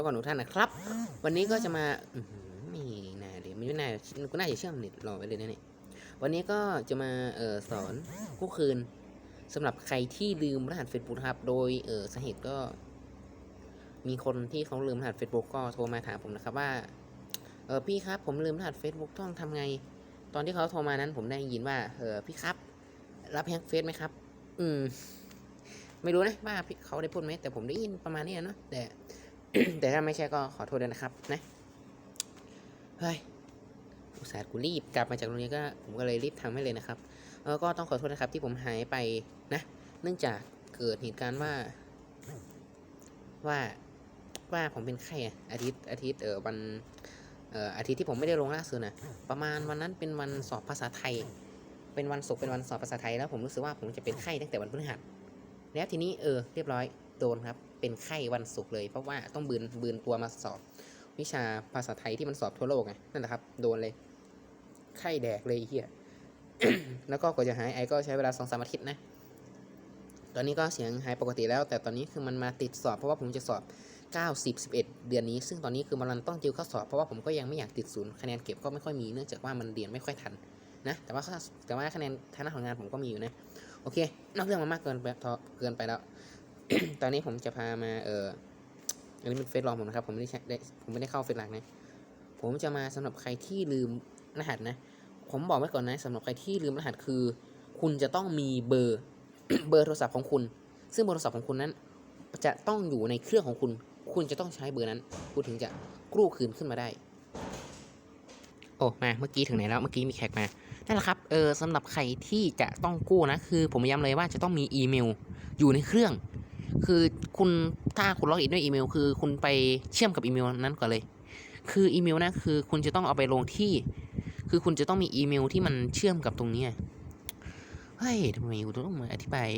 แล้วก่อนทุกท่านนะครับ วันนี้ก็จะมามีน่าเดี๋ยวไม่น่าก็น่าจะเชื่อมเน็ตรอไว้เลยนะเนี่ยวันนี้ก็จะมาเอ่อสอนกู้คืนสำหรับใครที่ลืมรหัส Facebook ครับ โดยเอ่อสาเหตุก็ มีคนที่เขาลืมรหัส Facebook ก็โทรมาถามผมนะครับว่าเออพี่ครับ ผมลืมรหัส Facebook ต้องทำไง ตอนที่เขาโทรมานั้น ผมได้ยินว่าเออพี่ครับ รับแฮกเฟซไหมครับ อืม ไม่รู้นะว่าเขาได้พูดไหมแต่ผมได้ยินประมาณนี้นะแต่ แต่ถ้าไม่ใช่ก็ขอโทษด้วยนะครับนะเฮ้ยอุตส่าห์กูรีบกลับมาจากโรงเรียนก็ผมก็เลยรีบทำให้เลยนะครับเออก็ต้องขอโทษนะครับที่ผมหายไปนะ เนื่องจากเกิดเหตุการณ์ว่า ว่าว่าผมเป็นไข้อะอาทิตย์อาทิตย์เออวันเอ่ออาทิตย์ที่ผมไม่ได้ลงล่าสุดนะประมาณวันนั้นเป็นวันสอบภาษาไทย เป็นวันศุกร์เป็นวันสอบภาษาไทยแล้วผมรู้สึกว่าผมจะเป็นไข้ตั้งแต่วันพฤหัสแล้วทีนี้เออเรียบร้อยโดนครับ เป็นไข้วันศุกร์เลย เพราะว่าต้องบืนบืนตัวมาสอบ วิชาภาษาไทยที่มันสอบทั่วโลกไงนั่นแหละครับโดนเลย ไข้แดกเลยเฮียแล้วก็กว่าจะหายไอก็ใช้เวลาสองสามอาทิตย์นะ ตอนนี้ก็เสียงหายปกติแล้ว แต่ตอนนี้คือมันมาติดสอบเพราะว่าผมจะสอบ 9 10 11 เดือนนี้ ซึ่งตอนนี้คือมันต้องติวเข้าสอบเพราะว่าผมก็ยังไม่อยากติดศูนย์คะแนนเก็บก็ไม่ค่อยมีเนื่องจากว่ามันเรียนไม่ค่อยทันนะ แต่ว่าแต่ว่าคะแนนทางด้านของงานผมก็มีอยู่นะ โอเค นอกเรื่องมามากเกินไปเกินไปแล้ว ตอนนี้ผมจะพามาเอออันนี้เป็นเฟซลองผมนะครับ ผมไม่ได้ใช้ได้ผมไม่ได้เข้าเฟซหลักนะ ผมจะมาสำหรับใครที่ลืมรหัสนะ ผมบอกไว้ก่อนนะสำหรับใครที่ลืมรหัสคือ คุณจะต้องมีเบอร์เบอร์โทรศัพท์ของคุณ ซึ่งเบอร์โทรศัพท์ของคุณนั้น จะต้องอยู่ในเครื่องของคุณ คุณจะต้องใช้เบอร์นั้น คุณถึงจะกู้คืนขึ้นมาได้ โอ้ มาเมื่อกี้ถึงไหนแล้ว เมื่อกี้มีแขกมา นั่นแหละครับ เออสำหรับใครที่จะต้องกู้นะ คือผมย้ำเลยว่าจะต้องมีอีเมล อยู่ในเครื่อง คือคุณถ้าคุณล็อกอินด้วยอีเมล คือคุณไปเชื่อมกับอีเมลนั้นก่อนเลย คืออีเมลนะคือคุณจะต้องเอาไปลงที่ คือคุณจะต้องมีอีเมลที่มันเชื่อมกับตรงนี้เฮ้ยทำไมกูต้องมาอธิบาย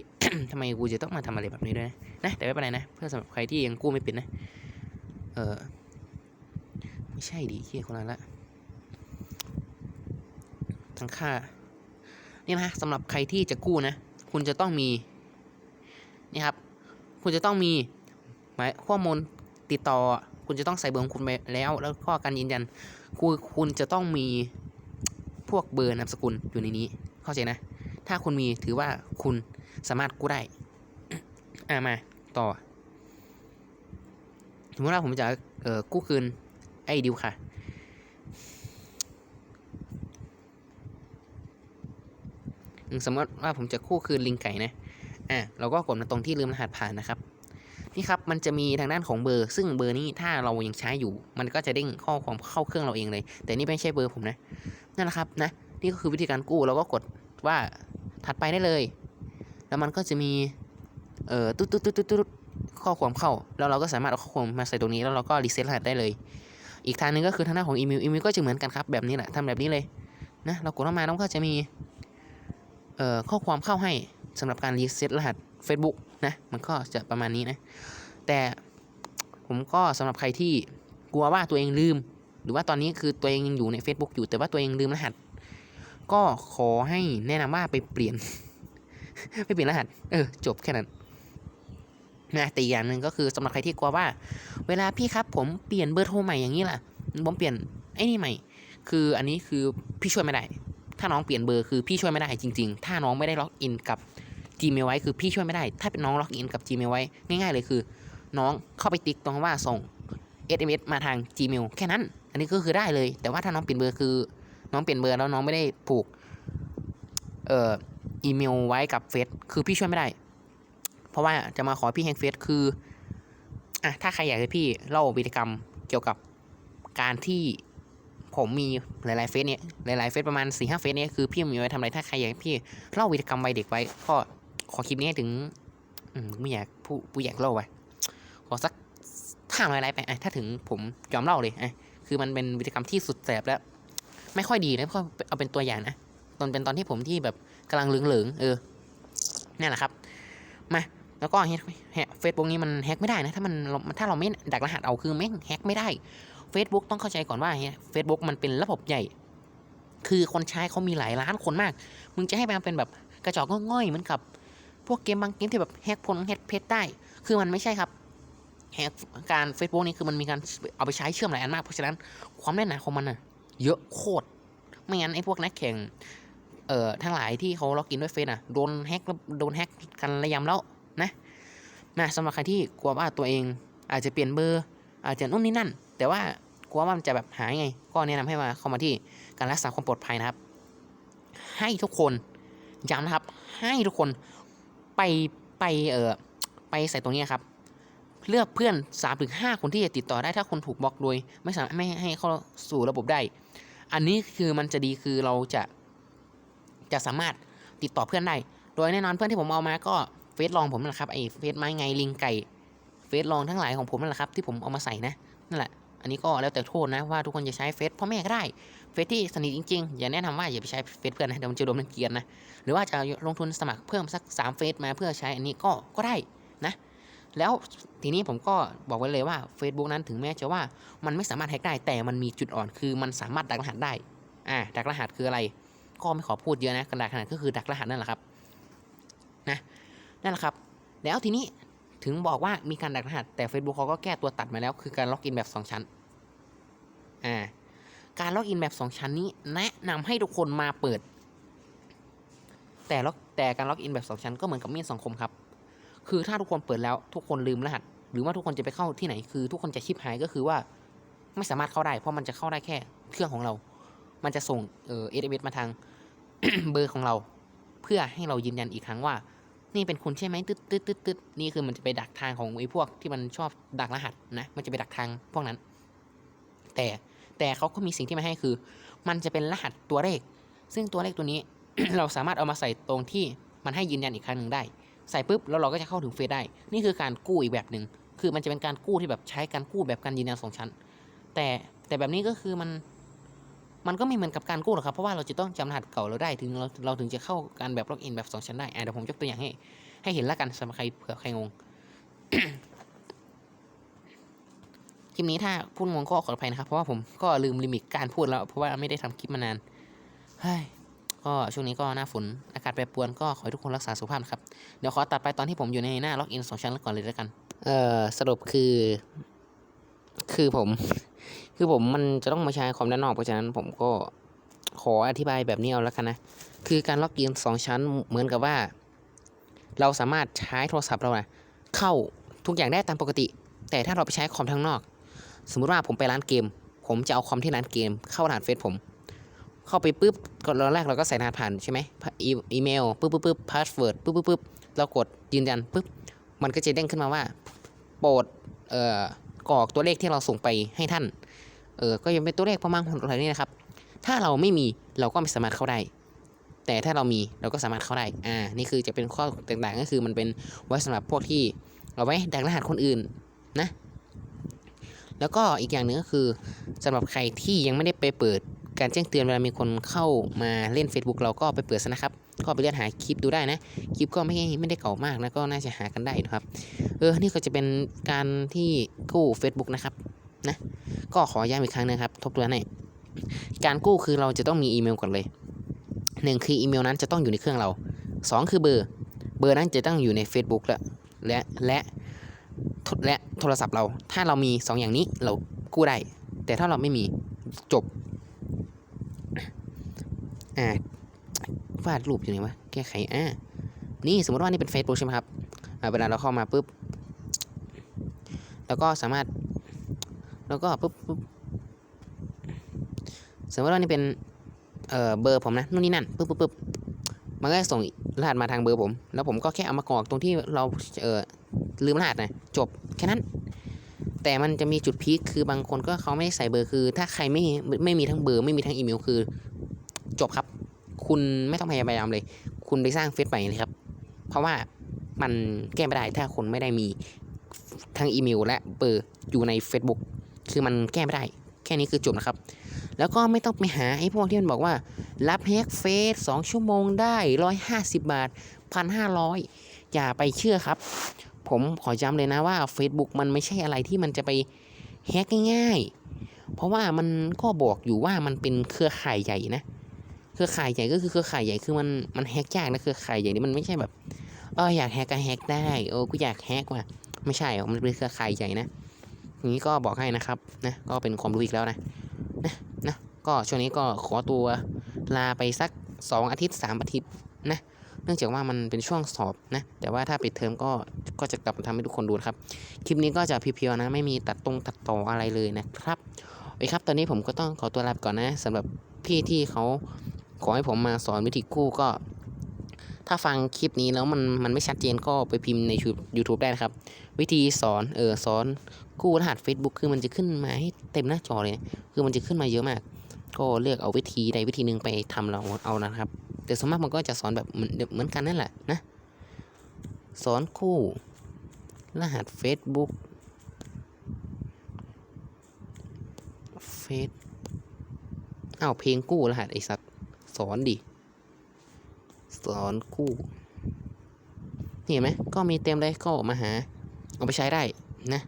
ทำไมกูจะต้องมาทำอะไรแบบนี้ด้วยนะนะแต่ไม่เป็นไรนะเพื่อสำหรับใครที่ยังกู้ไม่เป็นนะ เออไม่ใช่ดิเฮียคนนั้นละทั้งค่านี่นะสำหรับใครที่จะกู้นะ คุณจะต้องมีนี่ครับ คุณจะต้องมีหมายข้อมูลติดต่อ คุณจะต้องใส่เบอร์ของคุณไปแล้ว แล้วก็การยืนยันคุณคุณจะต้องมีพวกเบอร์นามสกุลอยู่ในนี้ เข้าใจนะ ถ้าคุณมีถือว่าคุณสามารถกู้ได้ อ่ามาต่อสมมติว่าผมจะเอ่อกู้คืนไอ้ดิวค่ะ สมมติว่าผมจะกู้คืนลิงไก่นะ อะเราก็กดมาตรงที่ลืมรหัสผ่านนะครับนี่ครับมันจะมีทางด้านของเบอร์ ซึ่งเบอร์นี้ถ้าเรายังใช้อยู่ มันก็จะเด้งข้อความเข้าเครื่องเราเองเลย แต่นี่ไม่ใช่เบอร์ผมนะนั่นแหละครับนะนี่ก็คือวิธีการกู้เราก็กดว่าถัดไปได้เลย แล้วมันก็จะมีเอ่อตุ๊ดตุ๊ดตุ๊ดตุ๊ดตุ๊ดข้อความเข้า แล้วเราก็สามารถเอาข้อความมาใส่ตรงนี้แล้วเราก็รีเซ็ตรหัสได้เลย อีกทางหนึงก็คือทางด้านของอีเมลอีเมลก็จะเหมือนกันครับแบบนี้แหละทำแบบนี้เลยนะเรากดเข้ามาแล้วก็จะมีเอ่อข้อความเข้าให้ สำหรับการรีเซ็ตรหัส Facebook นะมันก็จะประมาณนี้นะ แต่ผมก็สำหรับใครที่กลัวว่าตัวเองลืม หรือว่าตอนนี้คือตัวเองยังอยู่ใน Facebook อยู่แต่ว่าตัวเองลืมรหัส ก็ขอให้แนะนำว่าไปเปลี่ยน ไปเปลี่ยนรหัส เออ จบแค่นั้นนะแต่อย่างหนึ่งก็คือสำหรับใครที่กลัวว่า เวลาพี่ครับผมเปลี่ยนเบอร์โทรใหม่อย่างนี้ล่ะ ผมเปลี่ยนไอ้นี่ใหม่ คืออันนี้คือพี่ช่วยไม่ได้ ถ้าน้องเปลี่ยนเบอร์คือพี่ช่วยไม่ได้จริง ๆ ถ้าน้องไม่ได้ล็อกอินกับ Gmail ไว้คือพี่ช่วยไม่ได้ ถ้าเป็นน้องล็อกอินกับ Gmail ไว้ง่ายๆเลยคือ น้องเข้าไปติ๊กตรงว่าส่ง SMS มาทาง Gmail แค่นั้น อันนี้ก็คือได้เลย แต่ว่าถ้าน้องเปลี่ยนเบอร์คือ น้องเปลี่ยนเบอร์แล้วน้องไม่ได้ผูกเอ่ออีเมลไว้กับเฟซคือพี่ช่วยไม่ได้ เพราะว่าจะมาขอพี่แฮกเฟซคืออะถ้าใครอยากให้พี่เล่าวิธีกรรมเกี่ยวกับการที่ผมมีหลายๆเฟซเนี่ยหลายๆเฟซประมาณ4ี่ห้าเฟซเนี่ยคือพี่มีไว้ทำอะไรถ้าใครอยากให้พี่เล่าวิธีกรรมวัยเด็กไว้ก็ ขอคลิปนี้ให้ถึง อืมไม่อยากผู้ผู้อยากเล่าไว้ขอสักห้าร้อยไลค์ไปอะถ้าถึงผมยอมเล่าเลยอะคือมันเป็นวิธีกรรมที่สุดแสบแล้ว ไม่ค่อยดีนะเพราะเอาเป็นตัวอย่างนะตอนเป็นตอนที่ผมที่แบบกำลังเหลืองๆเออนั่แหละครับ มา แล้วก็แฮกเฟซบุ๊กนี้มันแฮกไม่ได้นะ ถ้ามันถ้าเราไม่ดักรหัสเอาคือแม่งแฮกไม่ได้ Facebook ต้องเข้าใจก่อนว่าเฟซบุ๊กมันเป็นระบบใหญ่ คือคนใช้เขามีหลายล้านคนมาก มึงจะให้มันเป็นแบบกระจอกง่อยๆเหมือนกับ พวกเกมบางเกมที่แบบแฮกพลแฮกเพชรได้ คือมันไม่ใช่ครับแฮกการ Facebook นี่คือมันมีการเอาไปใช้เชื่อมหลายอันมาก เพราะฉะนั้นความแน่นหนาของมันอะเยอะโคตร ไม่งั้นไอ้พวกนักแข่งเอ่อทั้งหลายที่เขาล็อกอินด้วยเฟซอะโดนแฮกแล้วโดนแฮกกันระยำแล้วนะนะสำหรับใครที่กลัวว่าตัวเองอาจจะเปลี่ยนเบอร์ อาจจะนู่นนี่นั่น แต่ว่ากลัวว่ามันจะแบบหายไง ก็แนะนำให้มาเข้ามาที่การรักษาความปลอดภัยนะครับ ให้ทุกคนย้ำนะครับ ให้ทุกคน ไปไปเออไปใส่ตรงนี้ครับ เลือกเพื่อน3าถึงหคนที่จะติดต่อได้ถ้าคนถูกบล็อกโดย ไม่สามารถไม่ให้เข้าสู่ระบบได้ อันนี้คือมันจะดีคือเราจะจะสามารถติดต่อเพื่อนได้ โดยแน่นอนเพื่อนที่ผมเอามาก็เฟซลองผมนั่นแหละครับไอ้เฟซไม้ไงลิงไก่เฟซลองทั้งหลายของผมนั่นแหละครับที่ผมเอามาใส่นะนั่นแหละ อันนี้ก็แล้วแต่โทษนะว่าทุกคนจะใช้เฟซพ่อแม่ก็ได้เฟซที่สนิทจริงๆ อย่าแนะนำว่าอย่าไปใช้เฟซเพื่อนนะเดี๋ยวมันจะโดนมันเกียนนะหรือว่าจะลงทุนสมัครเพิ่มสัก3เฟซมาเพื่อใช้อันนี้ก็ก็ได้นะแล้วทีนี้ผมก็บอกไว้เลยว่า Facebook นั้นถึงแม้จะว่ามันไม่สามารถแฮกได้แต่มันมีจุดอ่อนคือมันสามารถดักรหัสได้อ่าดักรหัสคืออะไร ก็ไม่ขอพูดเยอะนะการดักรหัสก็คือดักรหัสนั่นแหละครับนะนั่นแหละครับ แล้วทีนี้ ถึงบอกว่ามีการดักรหัส แต่ Facebook เขาก็แก้ตัวตัดมาแล้ว คือการล็อกอินแบบ 2 ชั้น อ่า การล็อกอินแบบ 2 ชั้นนี้ แนะนำให้ทุกคนมาเปิด แต่ล็อกแต่การล็อกอินแบบ 2 ชั้นก็เหมือนกับมีดสองคมครับ คือถ้าทุกคนเปิดแล้วทุกคนลืมรหัส หรือว่าทุกคนจะไปเข้าที่ไหน คือทุกคนจะชิปหายก็คือว่า ไม่สามารถเข้าได้เพราะมันจะเข้าได้แค่เครื่องของเรา มันจะส่งเอ่อเอสมาทางเบอร์ของเรา เพื่อให้เรายืนยันอีกครั้งว่า นี่เป็นคุณใช่ไหมตึ๊ดตึ๊ดตึ๊ดตึ๊ดนี่คือมันจะไปดักทางของไอ้พวกที่มันชอบดักรหัสนะ มันจะไปดักทางพวกนั้น แต่แต่เขาก็มีสิ่งที่มาให้คือ มันจะเป็นรหัสตัวเลข ซึ่งตัวเลขตัวนี้ เราสามารถเอามาใส่ตรงที่มันให้ยืนยันอีกครั้งหนึ่งได้ ใส่ปุ๊บแล้วเราก็จะเข้าถึงเฟซได้ นี่คือการกู้อีกแบบหนึ่งคือมันจะเป็นการกู้ที่แบบใช้การกู้แบบการยืนยันสองชั้น แต่แต่แบบนี้ก็คือมัน มันก็ไม่เหมือนกับการกู้หรอกครับ เพราะว่าเราจะต้องจำรหัสเก่าเราได้ถึงเราเราถึงจะเข้าการแบบล็อกอินแบบสองชั้นได้อะเดี๋ยวผมยกตัวอย่างให้ ให้เห็นล้วกันสำหรับใครเผื่อใครงง คลิปนี้ถ้าพูดงงก็ขออภัยนะครับ เพราะว่าผมก็ลืมลิมิตการพูดแล้ว เพราะว่าไม่ได้ทำคลิปมานานเฮ้ยก็ช่วงนี้ก็หน้าฝนอากาศแปรปรวนก็ขอให้ทุกคนรักษาสุขภาพนะครับ เดี๋ยวขอตัดไปตอนที่ผมอยู่ในหน้าล็อกอินสองชั้นก่อนเลยแล้วกัน เอ่อสรุปคือ คือผม คือผมมันจะต้องมาใช้คอมด้านนอกเพราะฉะนั้นผมก็ขออธิบายแบบนี้เอาแล้วกันนะ คือการล็อกอินสองชั้นเหมือนกับว่า เราสามารถใช้โทรศัพท์เรานะเข้าทุกอย่างได้ตามปกติ แต่ถ้าเราไปใช้คอมทางนอก สมมุติว่าผมไปร้านเกม ผมจะเอาคอมที่ร้านเกม เข้ารหัสเฟซผม เข้าไปปุ๊บก่อนตอนแรกเราก็ใส่รหัสผ่านใช่ไหมอีอีเมลปุ๊บปุ๊บปุ๊บพาสเวิร์ดปุ๊บปุ๊บปุ๊บเรากดยืนยันปุ๊บมันก็จะเด้งขึ้นมาว่า โปรดเอ่อกรอกตัวเลขที่เราส่งไปให้ท่าน เออก็ยังเป็นตัวเลขประมาณหกหลักนี่นะครับ ถ้าเราไม่มีเราก็ไม่สามารถเข้าได้ แต่ถ้าเรามีเราก็สามารถเข้าได้ อ่า นี่คือจะเป็นข้อแตกต่างก็คือมันเป็นไว้สำหรับพวกที่เอาไว้ดักรหัสคนอื่นนะ แล้วก็อีกอย่างหนึ่งก็คือสำหรับใครที่ยังไม่ได้ไปเปิดการแจ้งเตือนเวลามีคนเข้ามาเล่น Facebook เราก็ไปเปิดซะนะครับ ก็ไปเลื่อนหาคลิปดูได้นะ คลิปก็ไม่ไม่ได้เก่ามากนะก็น่าจะหากันได้นะครับ เออ นี่ก็จะเป็นการที่กู้ Facebook นะครับ นะก็ขอย้ำอีกครั้งนะครับ ทบทวนให้การกู้คือเราจะต้องมีอีเมลก่อนเลยหนึ่งคืออีเมลนั้นจะต้องอยู่ในเครื่องเราสองคือเบอร์เบอร์นั้นจะต้องอยู่ใน Facebook และและและและโทรศัพท์เรา ถ้าเรามี 2 อย่างนี้เรากู้ได้ แต่ถ้าเราไม่มีจบอ่าวาดรูปอยู่ไหนวะแก้ไขอ่านี่สมมติว่านี่เป็น Facebook ใช่ไหมครับเวลาเราเข้ามาปุ๊บ แล้วก็สามารถ แล้วก็ปุ๊บปุ๊บสมมติว่านี่เป็นเอ่อเบอร์ผมนะนู่นนี่นั่นปุ๊บปุ๊บปุ๊บมันก็ส่งรหัสมาทางเบอร์ผม แล้วผมก็แค่เอามากรอกตรงที่เราเอ่อลืมรหัสนะจบแค่นั้น แต่มันจะมีจุดพีคคือบางคนก็เขาไม่ได้ใส่เบอร์คือ ถ้าใครไม่ไม่มีทั้งเบอร์ไม่มีทั้งอีเมลคือ จบครับ คุณไม่ต้องพยายามเลย คุณไปสร้างเฟซใหม่เลยครับ เพราะว่ามันแก้ไม่ได้ถ้าคนไม่ได้มีทั้งอีเมลและเบอร์อยู่ใน Facebook คือมันแก้ไม่ได้ แค่นี้คือจบนะครับ แล้วก็ไม่ต้องไปหาไอ้พวกที่มันบอกว่า รับแฮกเฟซสองชั่วโมงได้ร้อยห้าสิบบาทพันห้าร้อยอย่าไปเชื่อครับ ผมขอย้ำเลยนะว่า Facebook มันไม่ใช่อะไรที่มันจะไปแฮกง่ายๆ เพราะว่ามันก็บอกอยู่ว่ามันเป็นเครือข่ายใหญ่นะ เครือข่ายใหญ่ก็คือเครือข่ายใหญ่คือมันมันแฮกยากนะเครือข่ายใหญ่นี่มันไม่ใช่แบบเอออยากแฮกก็แฮกได้โอ้กูอยากแฮกว่ะไม่ใช่หรอกมันเป็นเครือข่ายใหญ่นะ นี้ก็บอกให้นะครับนะก็เป็นความรู้อีกแล้วนะนะนะก็ช่วงนี้ก็ขอตัวลาไปสัก 2 อาทิตย์ 3 อาทิตย์นะเนื่องจากว่ามันเป็นช่วงสอบนะ แต่ว่าถ้าปิดเทอมก็ก็จะกลับมาทำให้ทุกคนดูนะครับ คลิปนี้ก็จะเพียวๆนะ ไม่มีตัดตรงตัดต่ออะไรเลยนะครับโอเคครับ ตอนนี้ผมก็ต้องขอตัวลาไปก่อนนะสำหรับพี่ที่เขาขอให้ผมมาสอนวิธีกู้ก็ ถ้าฟังคลิปนี้แล้วมันมันไม่ชัดเจนก็ไปพิมพ์ใน YouTube ได้นะครับ วิธีสอนเออสอนกู้รหัส Facebook คือมันจะขึ้นมาให้เต็มหน้าจอเลย คือมันจะขึ้นมาเยอะมาก ก็เลือกเอาวิธีใดวิธีหนึ่งไปทำเราเอานะครับ แต่ส่วนมากมันก็จะสอนแบบเหมือนเหมือนกันนั่นแหละนะ สอนคู่รหัส Facebook เฟซอ้าวเพลงกู้รหัสไอสัตว์สอนดิ สอนกู้นี่เห็นไหมก็มีเต็มเลยก็มาหา เอาไปใช้ได้นะ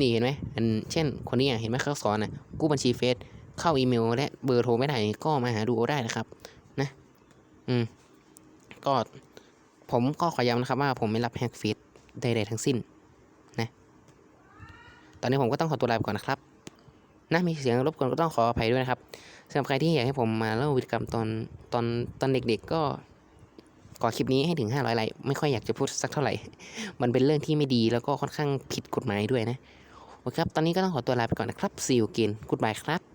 นี่เห็นไหมอันเช่นคนนี้เห็นไหมเขาสอนอะกู้บัญชีเฟซเข้าอีเมล และเบอร์โทรไม่ได้ก็มาหาดูเอาได้นะครับ นะ อืมก็ผมก็ขอย้ำนะครับว่าผมไม่รับแฮกเฟซใดๆทั้งสิ้น นะ ตอนนี้ผมก็ต้องขอตัวลาไปก่อนนะครับ นะมีเสียงรบกวนก็ต้องขออภัยด้วยนะครับสำหรับใครที่อยากให้ผมมาเล่าวิธีกรรมตอนตอนตอนเด็กๆก็ก่อคลิปนี้ให้ถึง 500ไลค์ไม่ค่อยอยากจะพูดสักเท่าไหร่ มันเป็นเรื่องที่ไม่ดีแล้วก็ค่อนข้างผิดกฎหมายด้วยนะโอเคครับ ตอนนี้ก็ต้องขอตัวลาไปก่อนนะครับซิลกินกูดบายครับ